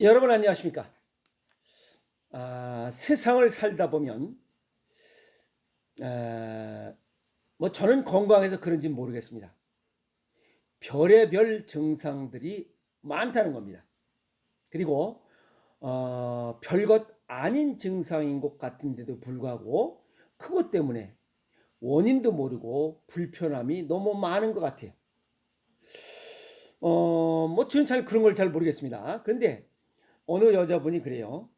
여러분 안녕하십니까? 아, 세상을 살다 보면 아, 뭐 저는 건강해서 그런지 모르겠습니다. 별의별 증상들이 많다는 겁니다. 그리고 어, 별것 아닌 증상인 것 같은데도 불구하고 그것 때문에 원인도 모르고 불편함이 너무 많은 것 같아요. 어, 뭐 저는 잘 그런 걸 잘 모르겠습니다. 그런데 어느 여자분이 그래요.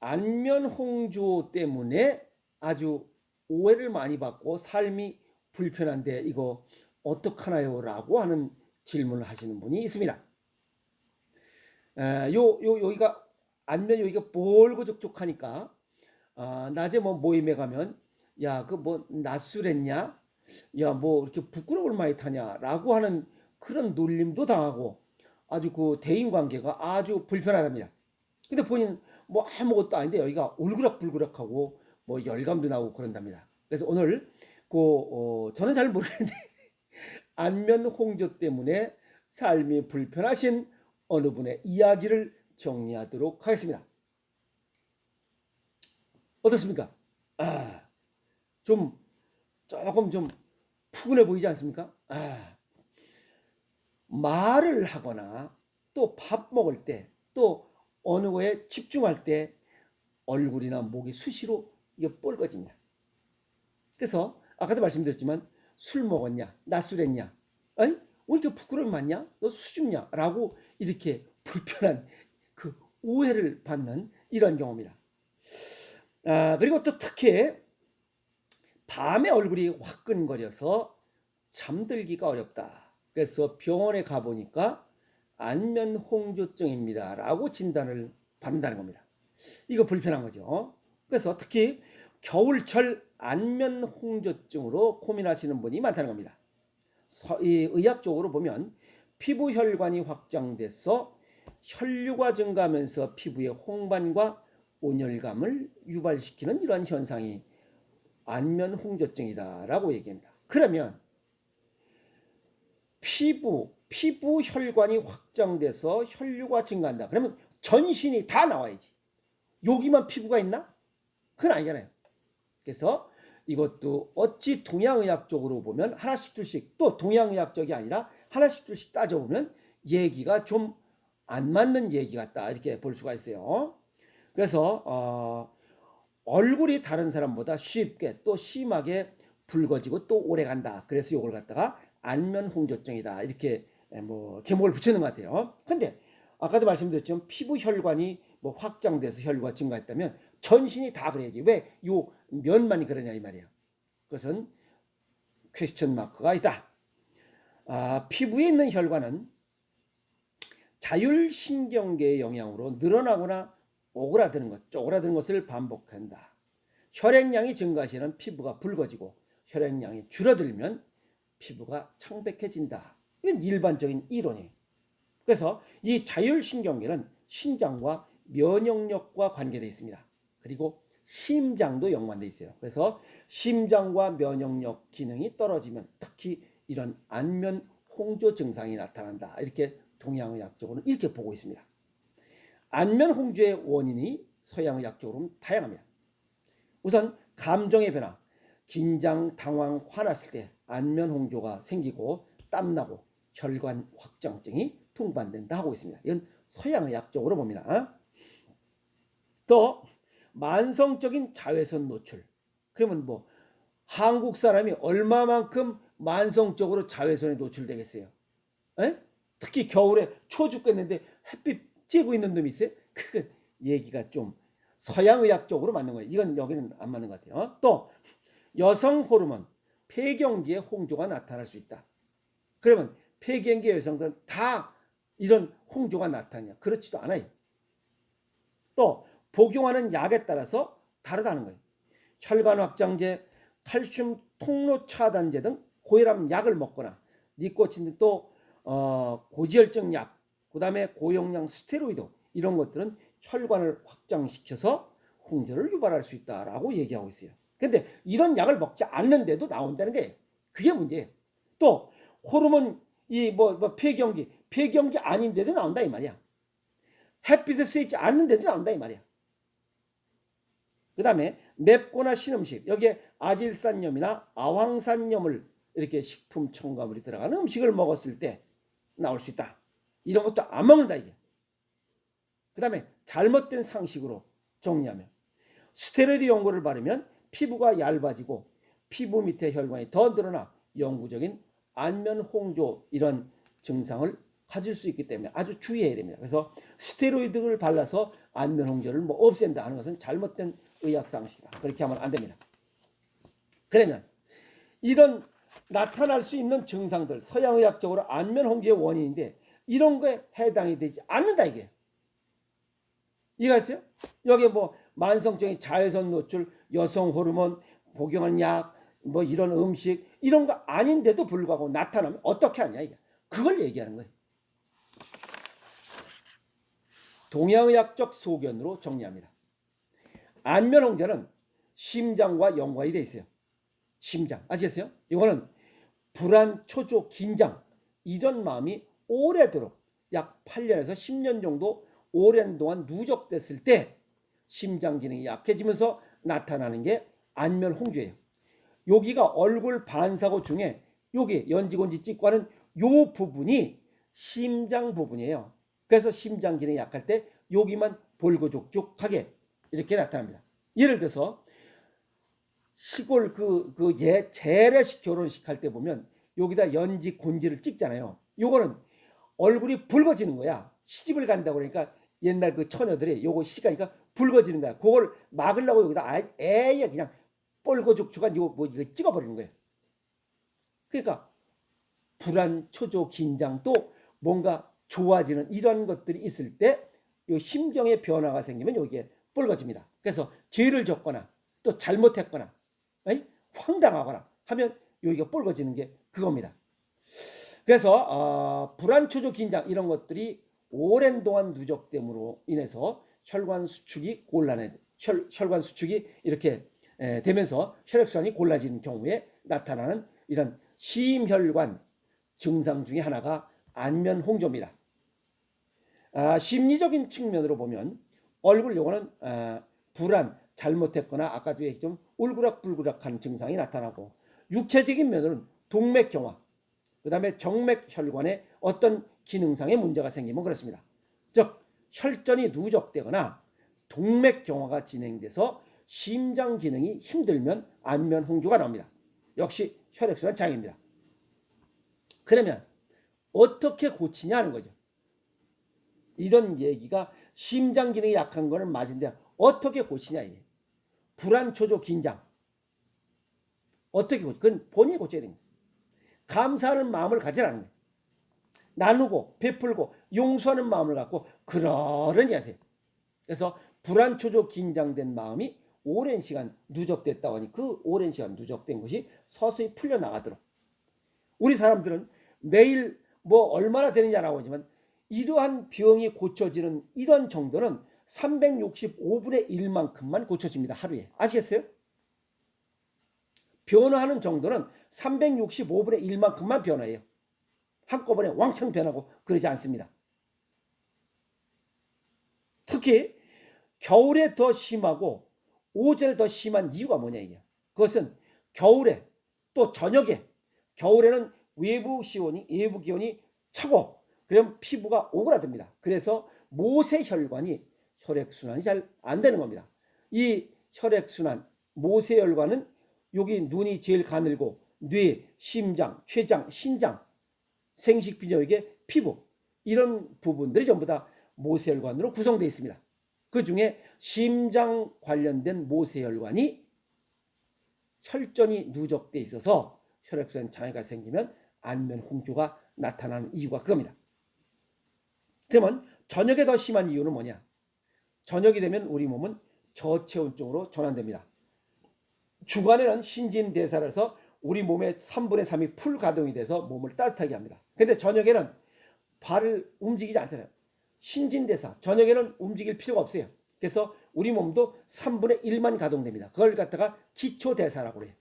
안면 홍조 때문에 아주 오해를 많이 받고 삶이 불편한데 이거 어떡하나요? 라고 하는 질문을 하시는 분이 있습니다. 에, 요, 요, 여기가 안면 여기가 볼고 족족하니까 아, 낮에 뭐 모임에 가면 야, 그뭐 낯술했냐? 야, 뭐 이렇게 부끄러움을 많이 타냐? 라고 하는 그런 놀림도 당하고 아주 그 대인 관계가 아주 불편하답니다. 근데 본인 뭐 아무것도 아닌데 여기가 울그락불그락하고 뭐 열감도 나고 그런답니다. 그래서 오늘 그 어, 저는 잘 모르겠는데 안면 홍조 때문에 삶이 불편하신 어느 분의 이야기를 정리하도록 하겠습니다. 어떻습니까? 아, 좀 조금 좀 푸근해 보이지 않습니까? 아, 말을 하거나 또 밥 먹을 때 또 어느 거에 집중할 때 얼굴이나 목이 수시로 이게 뻘거집니다. 그래서 아까도 말씀드렸지만 술 먹었냐, 낮술했냐, 아니 왜 이렇게 부끄러움 많냐, 너 수줍냐, 라고 이렇게 불편한 그 오해를 받는 이런 경우입니다. 아, 그리고 또 특히 밤에 얼굴이 화끈거려서 잠들기가 어렵다. 그래서 병원에 가보니까 안면 홍조증입니다. 라고 진단을 받는다는 겁니다. 이거 불편한 거죠. 그래서 특히 겨울철 안면 홍조증으로 고민하시는 분이 많다는 겁니다. 이 의학적으로 보면 피부 혈관이 확장돼서 혈류가 증가하면서 피부의 홍반과 온열감을 유발시키는 이러한 현상이 안면 홍조증이다라고 얘기합니다. 그러면 피부 피부 혈관이 확장돼서 혈류가 증가한다. 그러면 전신이 다 나와야지. 여기만 피부가 있나? 그건 아니잖아요. 그래서 이것도 어찌 동양의학적으로 보면 하나씩 둘씩 또 동양의학적이 아니라 하나씩 둘씩 따져보면 얘기가 좀 안 맞는 얘기 같다 이렇게 볼 수가 있어요. 그래서 어, 얼굴이 다른 사람보다 쉽게 또 심하게 붉어지고 또 오래 간다. 그래서 이걸 갖다가 안면 홍조증이다 이렇게 뭐 제목을 붙이는 것 같아요. 근데 아까도 말씀드렸지만 피부 혈관이 뭐 확장돼서 혈류가 증가했다면 전신이 다 그래야지 왜 요 면만이 그러냐 이 말이에요. 그것은 퀘스천 마크가 있다. 아, 피부에 있는 혈관은 자율신경계의 영향으로 늘어나거나 오그라드는 것, 쪼그라드는 것을 반복한다. 혈액량이 증가시는 피부가 붉어지고 혈액량이 줄어들면 피부가 청백해진다. 이건 일반적인 이론이에요. 그래서 이 자율신경계는 신장과 면역력과 관계되어 있습니다. 그리고 심장도 연관되어 있어요. 그래서 심장과 면역력 기능이 떨어지면 특히 이런 안면 홍조 증상이 나타난다. 이렇게 동양의학 적으로는 이렇게 보고 있습니다. 안면 홍조의 원인이 서양의학 적으로는 다양합니다. 우선 감정의 변화, 긴장, 당황, 화났을 때 안면 홍조가 생기고 땀나고 혈관 확장증이 동반된다 하고 있습니다. 이건 서양의학적으로 봅니다. 또 만성적인 자외선 노출. 그러면 뭐 한국 사람이 얼마만큼 만성적으로 자외선에 노출되겠어요? 에? 특히 겨울에 추워 죽겠는데 햇빛 쬐고 있는 놈이 있어요? 그 얘기가 좀 서양의학적으로 맞는 거예요. 이건 여기는 안 맞는 것 같아요. 또 여성 호르몬 폐경기에 홍조가 나타날 수 있다. 그러면 폐경기 여성들은 다 이런 홍조가 나타나냐? 그렇지도 않아요. 또 복용하는 약에 따라서 다르다는 거예요. 혈관 확장제, 칼슘 통로 차단제 등 고혈압 약을 먹거나 니코틴 등또 어, 고지혈증 약, 그 다음에 고용량 스테로이드 이런 것들은 혈관을 확장시켜서 홍조를 유발할 수 있다라고 얘기하고 있어요. 근데 이런 약을 먹지 않는데도 나온다는 게 그게 문제예요. 또 호르몬 이뭐 뭐 폐경기 폐경기 아닌데도 나온다 이 말이야. 햇빛에 쓰이지 않는데도 나온다 이 말이야. 그 다음에 맵거나 신음식 여기에 아질산염이나 아황산염을 이렇게 식품 첨가물이 들어가는 음식을 먹었을 때 나올 수 있다. 이런 것도 안 먹는다 이게. 그 다음에 잘못된 상식으로 정리하면 스테로이드 연고를 바르면 피부가 얇아지고 피부 밑에 혈관이 더 늘어나 영구적인 안면 홍조 이런 증상을 가질 수 있기 때문에 아주 주의해야 됩니다. 그래서 스테로이드를 발라서 안면 홍조를 뭐 없앤다 하는 것은 잘못된 의학 상식이다. 그렇게 하면 안 됩니다. 그러면 이런 나타날 수 있는 증상들 서양 의학적으로 안면 홍조의 원인인데 이런 거에 해당이 되지 않는다 이게. 이해가 있어요? 여기 뭐 만성적인 자외선 노출, 여성 호르몬, 복용한 약, 뭐 이런 음식 이런 거 아닌데도 불구하고 나타나면 어떻게 하냐 이게. 그걸 얘기하는 거예요. 동양의학적 소견으로 정리합니다. 안면홍조는 심장과 연관이 돼 있어요. 심장 아시겠어요? 이거는 불안, 초조, 긴장 이런 마음이 오래도록 약 8년에서 10년 정도 오랜 동안 누적됐을 때 심장 기능이 약해지면서 나타나는 게 안면 홍조예요. 여기가 얼굴 반사고 중에 여기 연지곤지 찍고 하는 요 부분이 심장 부분이에요. 그래서 심장 기능이 약할 때 여기만 볼고족족하게 이렇게 나타납니다. 예를 들어서 시골 그, 그 예, 재래식 결혼식 할 때 보면 여기다 연지 곤지를 찍잖아요. 요거는 얼굴이 붉어지는 거야. 시집을 간다고 그러니까 옛날 그 처녀들이 요거 시가니까 붉어지는 거야. 그걸 막으려고 여기다 아예 애에 그냥 뻘고죽죽한 이거 뭐 이거 찍어버리는 거예요. 그러니까 불안, 초조, 긴장 또 뭔가 좋아지는 이런 것들이 있을 때 이 심경의 변화가 생기면 여기에 뻘거집니다. 그래서 죄를 졌거나 또 잘못했거나 아니? 황당하거나 하면 여기가 뻘거지는 게 그겁니다. 그래서 어, 불안, 초조, 긴장 이런 것들이 오랜 동안 누적됨으로 인해서 혈관 수축이 곤란해 혈, 혈관 수축이 이렇게 에, 되면서 혈액순환이 골라지는 경우에 나타나는 이런 심혈관 증상 중에 하나가 안면 홍조입니다. 아, 심리적인 측면으로 보면 얼굴 요거는 아, 불안, 잘못했거나 아까도 얘기했지만 울그락불그락한 증상이 나타나고 육체적인 면으로는 동맥경화, 그 다음에 정맥혈관에 어떤 기능상의 문제가 생기면 그렇습니다. 즉 혈전이 누적되거나 동맥 경화가 진행돼서 심장 기능이 힘들면 안면 홍조가 나옵니다. 역시 혈액순환 장애입니다. 그러면 어떻게 고치냐 하는 거죠. 이런 얘기가 심장 기능이 약한 거는 맞은데 어떻게 고치냐 이게. 불안, 초조, 긴장. 어떻게 고치? 그건 본인이 고쳐야 됩니다. 감사하는 마음을 가지라는 거예요. 나누고 베풀고 용서하는 마음을 갖고 그러려니 하세요. 그래서 불안, 초조, 긴장된 마음이 오랜 시간 누적됐다고 하니 그 오랜 시간 누적된 것이 서서히 풀려나가도록 우리 사람들은 매일 뭐 얼마나 되느냐라고 하지만 이러한 병이 고쳐지는 이런 정도는 365분의 1만큼만 고쳐집니다. 하루에. 아시겠어요? 변화하는 정도는 365분의 1만큼만 변화해요. 한꺼번에 왕창 변하고 그러지 않습니다. 특히 겨울에 더 심하고 오전에 더 심한 이유가 뭐냐 이게. 그것은 겨울에 또 저녁에 겨울에는 외부 시온이 외부 기온이 차고 그럼 피부가 오그라듭니다. 그래서 모세 혈관이 혈액 순환이 잘 안 되는 겁니다. 이 혈액 순환, 모세 혈관은 여기 눈이 제일 가늘고 뇌, 심장, 췌장, 신장, 생식비뇨기계, 피부 이런 부분들이 전부 다 모세혈관으로 구성되어 있습니다. 그 중에 심장 관련된 모세혈관이 혈전이 누적돼 있어서 혈액순환 장애가 생기면 안면 홍조가 나타나는 이유가 그겁니다. 그러면 저녁에 더 심한 이유는 뭐냐? 저녁이 되면 우리 몸은 저체온증으로 전환됩니다. 주간에는 신진대사를 해서 우리 몸의 3분의 3이 풀 가동이 돼서 몸을 따뜻하게 합니다. 근데 저녁에는 발을 움직이지 않잖아요. 신진대사, 저녁에는 움직일 필요가 없어요. 그래서 우리 몸도 3분의 1만 가동됩니다. 그걸 갖다가 기초대사라고 그래요.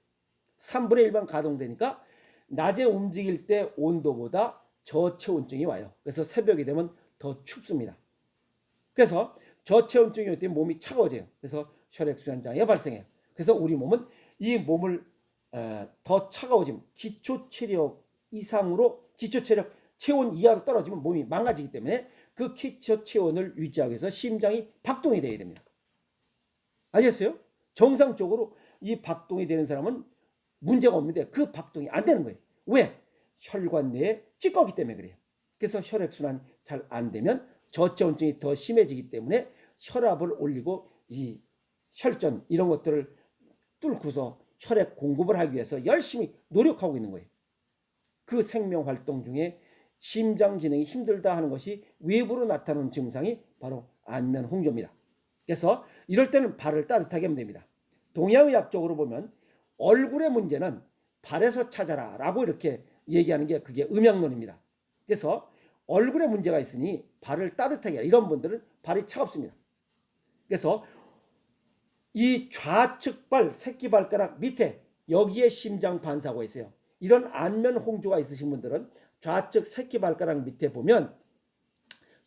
3분의 1만 가동되니까 낮에 움직일 때 온도보다 저체온증이 와요. 그래서 새벽이 되면 더 춥습니다. 그래서 저체온증이 올 때 몸이 차가워져요. 그래서 혈액순환 장애가 발생해요. 그래서 우리 몸은 이 몸을 에, 더 차가워지면 기초 체력 이상으로 기초 체력 체온 이하로 떨어지면 몸이 망가지기 때문에 그 기초 체온을 유지하기 위해서 심장이 박동이 돼야 됩니다. 아셨어요? 정상적으로 이 박동이 되는 사람은 문제가 없는데 그 박동이 안 되는 거예요. 왜? 혈관 내에 찌꺼기 때문에 그래요. 그래서 혈액순환 잘 안 되면 저체온증이 더 심해지기 때문에 혈압을 올리고 이 혈전 이런 것들을 뚫고서 혈액 공급을 하기 위해서 열심히 노력하고 있는 거예요. 그 생명 활동 중에 심장 기능이 힘들다 하는 것이 외부로 나타나는 증상이 바로 안면 홍조입니다. 그래서 이럴 때는 발을 따뜻하게 하면 됩니다. 동양의학적으로 보면 얼굴의 문제는 발에서 찾아라 라고 이렇게 얘기하는 게 그게 음양론입니다. 그래서 얼굴에 문제가 있으니 발을 따뜻하게. 이런 분들은 발이 차갑습니다. 그래서 이 좌측 발, 새끼 발가락 밑에 여기에 심장 반사고 있어요. 이런 안면 홍조가 있으신 분들은 좌측 새끼 발가락 밑에 보면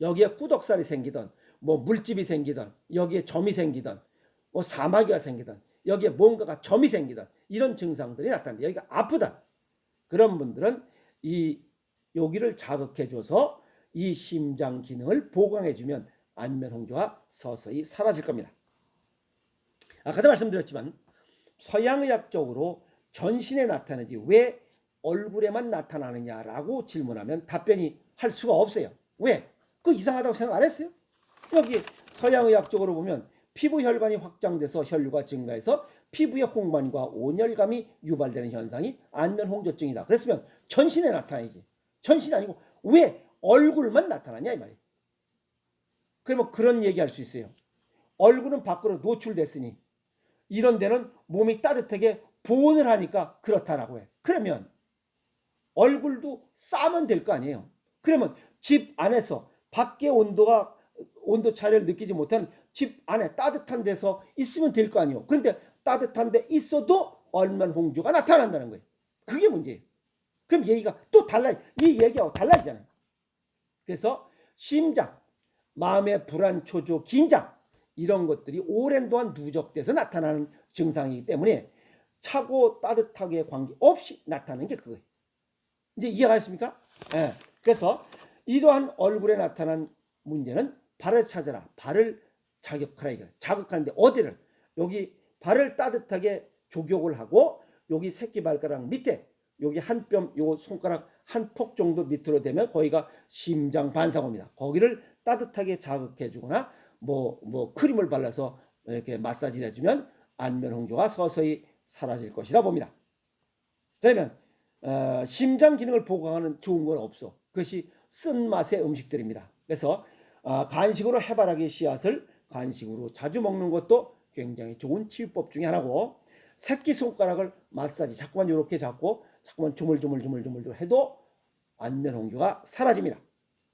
여기에 꾸덕살이 생기던 뭐 물집이 생기던 여기에 점이 생기던 뭐 사마귀가 생기던 여기에 뭔가가 점이 생기던 이런 증상들이 나타납니다. 여기가 아프다. 그런 분들은 이 여기를 자극해 줘서 이 심장 기능을 보강해 주면 안면 홍조가 서서히 사라질 겁니다. 아까도 말씀드렸지만 서양의학 적으로 전신에 나타나지 왜 얼굴에만 나타나느냐라고 질문하면 답변이 할 수가 없어요. 왜? 그 이상하다고 생각 안 했어요? 여기 서양의학 적으로 보면 피부 혈관이 확장돼서 혈류가 증가해서 피부의 홍반과 온열감이 유발되는 현상이 안면 홍조증이다. 그랬으면 전신에 나타나야지. 전신이 아니고 왜 얼굴만 나타나냐 이 말이에요. 그러면 그런 얘기할 수 있어요. 얼굴은 밖으로 노출됐으니 이런 데는 몸이 따뜻하게 보온을 하니까 그렇다라고 해. 그러면 얼굴도 싸면 될 거 아니에요. 그러면 집 안에서 밖의 온도가 온도 차이를 느끼지 못하는 집 안에 따뜻한 데서 있으면 될 거 아니에요. 그런데 따뜻한 데 있어도 얼면 홍조가 나타난다는 거예요. 그게 문제예요. 그럼 얘기가 또 달라 이 얘기하고 달라지잖아요. 그래서 심장, 마음의 불안, 초조, 긴장 이런 것들이 오랜 동안 누적돼서 나타나는 증상이기 때문에 차고 따뜻하게 관계 없이 나타나는 게 그거예요. 이제 이해가셨습니까? 예. 그래서 이러한 얼굴에 나타난 문제는 발을 찾아라. 발을 자극하라 이거. 자극하는데 어디를? 여기 발을 따뜻하게 조격을 하고 여기 새끼 발가락 밑에 여기 한 뼘, 요 손가락 한 폭 정도 밑으로 되면 거기가 심장 반사고입니다. 거기를 따뜻하게 자극해 주거나 뭐, 뭐 크림을 발라서 이렇게 마사지를 해주면 안면 홍조가 서서히 사라질 것이라 봅니다. 그러면 어, 심장 기능을 보강하는 좋은 건 없어. 그것이 쓴맛의 음식들입니다. 그래서 어, 간식으로 해바라기 씨앗을 간식으로 자주 먹는 것도 굉장히 좋은 치유법 중에 하나고 새끼 손가락을 마사지 자꾸만 이렇게 잡고 자꾸만 조물조물조물조물 해도 안면 홍조가 사라집니다.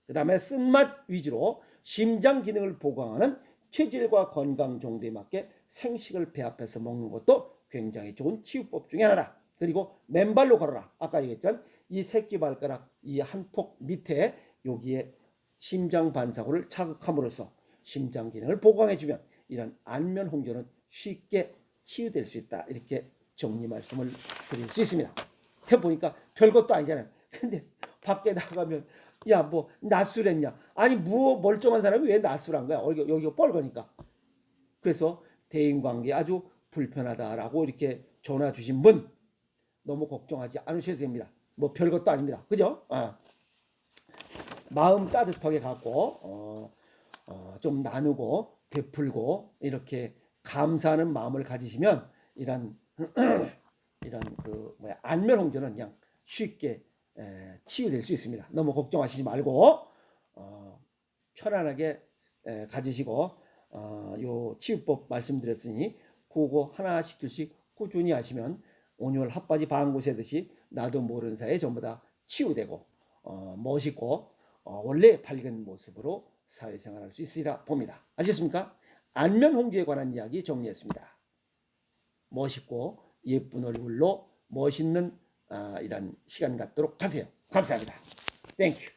그 다음에 쓴맛 위주로 심장 기능을 보강하는 체질과 건강 정도에 맞게 생식을 배합해서 먹는 것도 굉장히 좋은 치유법 중에 하나다. 그리고 맨발로 걸어라. 아까 얘기했던 이 새끼 발가락 이 한 폭 밑에 여기에 심장 반사고를 자극함으로써 심장 기능을 보강해주면 이런 안면 홍조는 쉽게 치유될 수 있다. 이렇게 정리 말씀을 드릴 수 있습니다. 해 보니까 별것도 아니잖아요. 근데 밖에 나가면 야뭐 낯술했냐? 아니 뭐 멀쩡한 사람이 왜 낯술한 거야? 여기 여기가 뻘거니까. 그래서 대인 관계 아주 불편하다라고 이렇게 전화 주신 분 너무 걱정하지 않으셔도 됩니다. 뭐 별것도 아닙니다. 그죠? 아. 마음 따뜻하게 갖고 어, 어, 좀 나누고 베풀고 이렇게 감사하는 마음을 가지시면 이런 이런 그 뭐야 안면 홍조는 그냥 쉽게 에, 치유될 수 있습니다. 너무 걱정하시지 말고 어, 편안하게 에, 가지시고 어, 요 치유법 말씀드렸으니 그거 하나씩 둘씩 꾸준히 하시면 온열 핫바지 방구 세듯이 나도 모르는 사이에 전부 다 치유되고 어, 멋있고 어, 원래 밝은 모습으로 사회생활할 수 있으리라 봅니다. 아셨습니까? 안면 홍조에 관한 이야기 정리했습니다. 멋있고 예쁜 얼굴로 멋있는 아, 이런 시간 갖도록 하세요. 감사합니다. 땡큐.